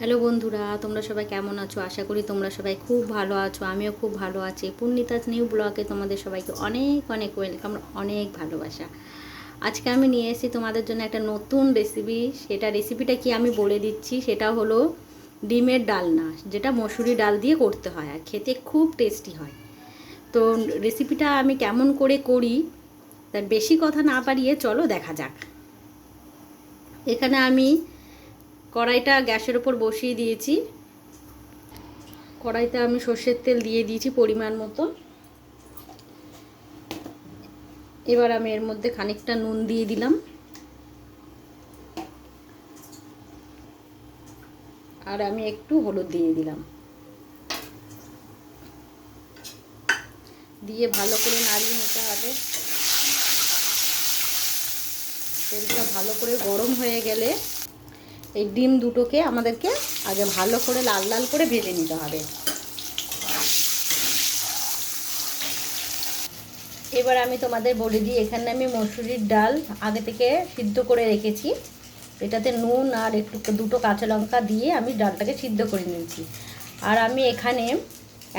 Hello বন্ধুরা, তোমরা সবাই কেমন আছো? আশা করি তোমরা সবাই খুব ভালো আছো, আমিও খুব ভালো আছি। পূর্ণিতাস নিউ ব্লগে তোমাদের সবাইকে অনেক অনেক ওয়েলকাম অনেক ভালোবাসা। আজকে আমি নিয়ে এসেছি তোমাদের জন্য একটা নতুন রেসিপি সেটা রেসিপিটা কি আমি বলে দিচ্ছি? সেটা হলো ডিমের ডালনা, যেটা মসুরি ডাল দিয়ে করতে হয় আর খেতে খুব টেস্টি হয়। তো রেসিপিটা আমি কেমন করে করি তার বেশি কথা না পারিয়ে চলো দেখা যাক। এখানে আমি কড়াইটা গ্যাসের ওপর বসিয়ে দিয়েছি। কড়াইতে আমি সর্ষের তেল দিয়ে দিয়েছি পরিমাণ মতো। এবার আমি এর মধ্যে খানিকটা নুন দিয়ে দিলাম। আর আমি একটু হলুদ দিয়ে দিলাম। দিয়ে ভালো করে নাড়িয়ে নিতে হবে। তেলটা ভালো করে গরম হয়ে গেলে এই ডিম দুটোকে আমাদেরকে আগে ভালো করে লাল লাল করে ভেজে নিতে হবে। এবার আমি তোমাদের বলে দিই, এখানে আমি মসুরির ডাল আগে থেকে সিদ্ধ করে রেখেছি। এটাতে নুন আর একটু দুটো কাঁচা লঙ্কা দিয়ে আমি ডালটাকে সিদ্ধ করে নিয়েছি। আর আমি এখানে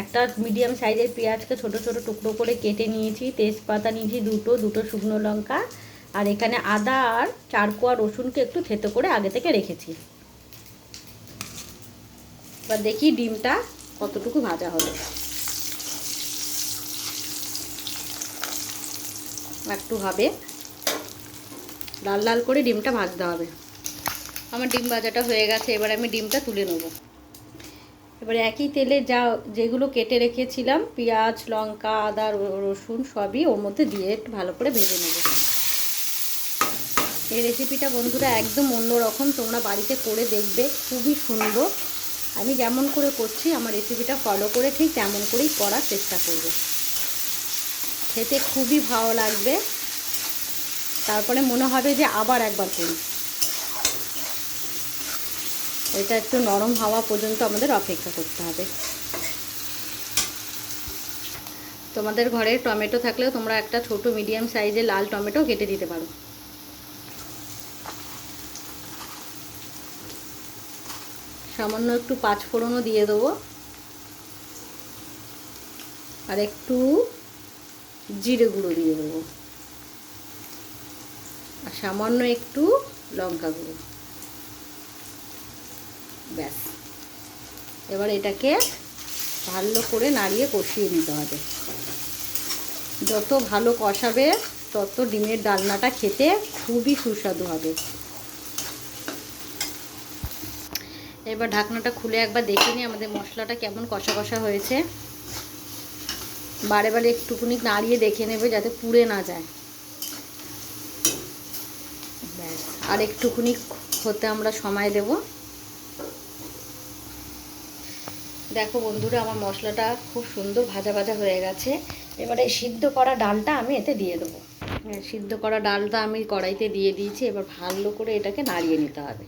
একটা মিডিয়াম সাইজের পেঁয়াজকে ছোট ছোট টুকরো করে কেটে নিয়েছি, তেজপাতা নিয়েছি দুটো দুটো শুকনো লঙ্কা আর এখানে আদা আর চার কোয়া রসুনকে একটু থেতো করে আগে থেকে রেখেছি। এবার দেখি ডিমটা কতটুকু ভাজা হবে একটু হবে। লাল লাল করে ডিমটা ভাজতে হবে। আমার ডিম ভাজাটা হয়ে গেছে, এবার আমি ডিমটা তুলে নেব। এবারে একই তেলে যা যেগুলো কেটে রেখেছিলাম, পেঁয়াজ, লঙ্কা, আদা, রসুন সবই ওর মধ্যে দিয়ে একটু ভালো করে ভেজে নেব। এই রেসিপিটা বন্ধুরা একদম অন্যরকম, তোমরা বাড়িতে করে দেখবে, খুবই সুন্দর। আমি যেমন করে করছি, আমার রেসিপিটা ফলো করে ঠিক তেমন করেই করার চেষ্টা করব। খেতে খুবই ভালো লাগবে। তারপরে মনে হবে যে আবার একবার করি। এটা একটু নরম হওয়া পর্যন্ত আমাদের অপেক্ষা করতে হবে। তোমাদের ঘরে টমেটো থাকলেও তোমরা একটা ছোট, মিডিয়াম সাইজের লাল টমেটো কেটে দিতে পারো। সামান্য একটু পাঁচফোড়নও দিয়ে দেবো। আর একটু জিরে গুঁড়ো দিয়ে দেবো। আর সামান্য একটু লঙ্কা গুঁড়ো। ব্যাস। এবার এটাকে ভালো করে নাড়িয়ে কষিয়ে নিতে হবে। যত ভালো কষাবে, তত ডিমের ডালনাটা খেতে খুবই সুস্বাদু হবে। এবার ঢাকনাটা খুলে একবার দেখে নিই আমাদের মশলাটা কেমন কষা কষা হয়েছে। বারে বারে একটুকুনি নাড়িয়ে দেখে নেবে যাতে পুড়ে না যায়। ব্যাস, আর একটুকুনি হতে আমরা সময় দেব। দেখো বন্ধুরা, আমার মশলাটা খুব সুন্দর ভাজা ভাজা হয়ে গেছে। এবারে সিদ্ধ করা ডালটা আমি এতে দিয়ে দেবো। হ্যাঁ সিদ্ধ করা ডালটা আমি কড়াইতে দিয়ে দিয়েছি। এবার ভালো করে এটাকে নাড়িয়ে নিতে হবে।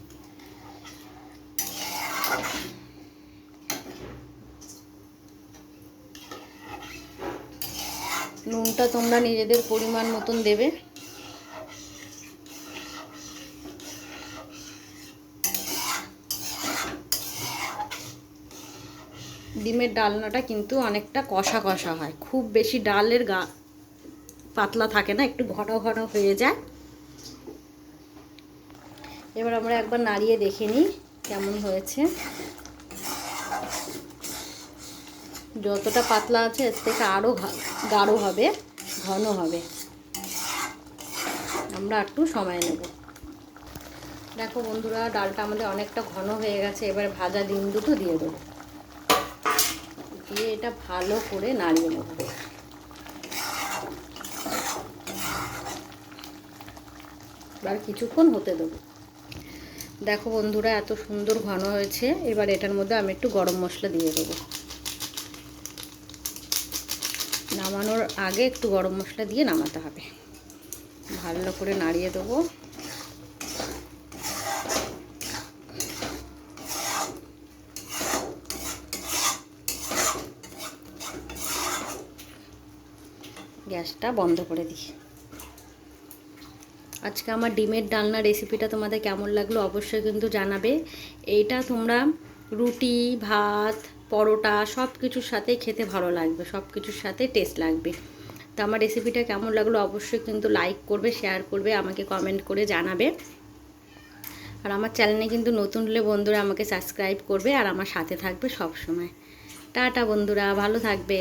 নুনটা তোমরা নিজেদের পরিমাণ মতন দেবে। ডিমের ডালনাটা কিন্তু অনেকটা কষা কষা হয়। খুব বেশি ডালের গা পাতলা থাকে না, একটু ঘন ঘন হয়ে যায়। এবার আমরা একবার নাড়িয়ে দেখে নিই। কেমন হয়েছে? যতটা পাতলা আছে, এর থেকে আরও গাঢ় হবে, ঘন হবে। আমরা একটু সময় নেব। দেখো বন্ধুরা, ডালটা আমাদের অনেকটা ঘন হয়ে গেছে, এবার ভাজা ডিম দুটো দিয়ে দেবো। দিয়ে এটা ভালো করে নাড়িয়ে নেব। এবার কিছুক্ষণ হতে দেবো। দেখো বন্ধুরা, এত সুন্দর ঘন হয়েছে। এবার এটার মধ্যে আমি একটু গরম মশলা দিয়ে দেবো। নামানোর আগে একটু গরম মশলা দিয়ে নামাতে হবে। ভালো করে নাড়িয়ে দেবো। গ্যাসটা বন্ধ করে দিই। আজকে আমার ডিমের ডালনা রেসিপিটা তোমাদের কেমন লাগল অবশ্যই কিন্তু জানাবে। এইটা তোমরা রুটি, ভাত, পরোটা সব কিছুর সাথে খেতে ভালো লাগবে সব কিছুর সাথে টেস্ট লাগবে। তো আমার রেসিপিটা কেমন লাগল অবশ্যই কিন্তু লাইক করবে শেয়ার করবে, আমাকে কমেন্ট করে জানাবে। আর আমার চ্যানেলে কিন্তু নতুন হলে বন্ধুরা আমাকে সাবস্ক্রাইব করবে আর আমার সাথে থাকবে সব সময় টাটা বন্ধুরা, ভালো থাকবে।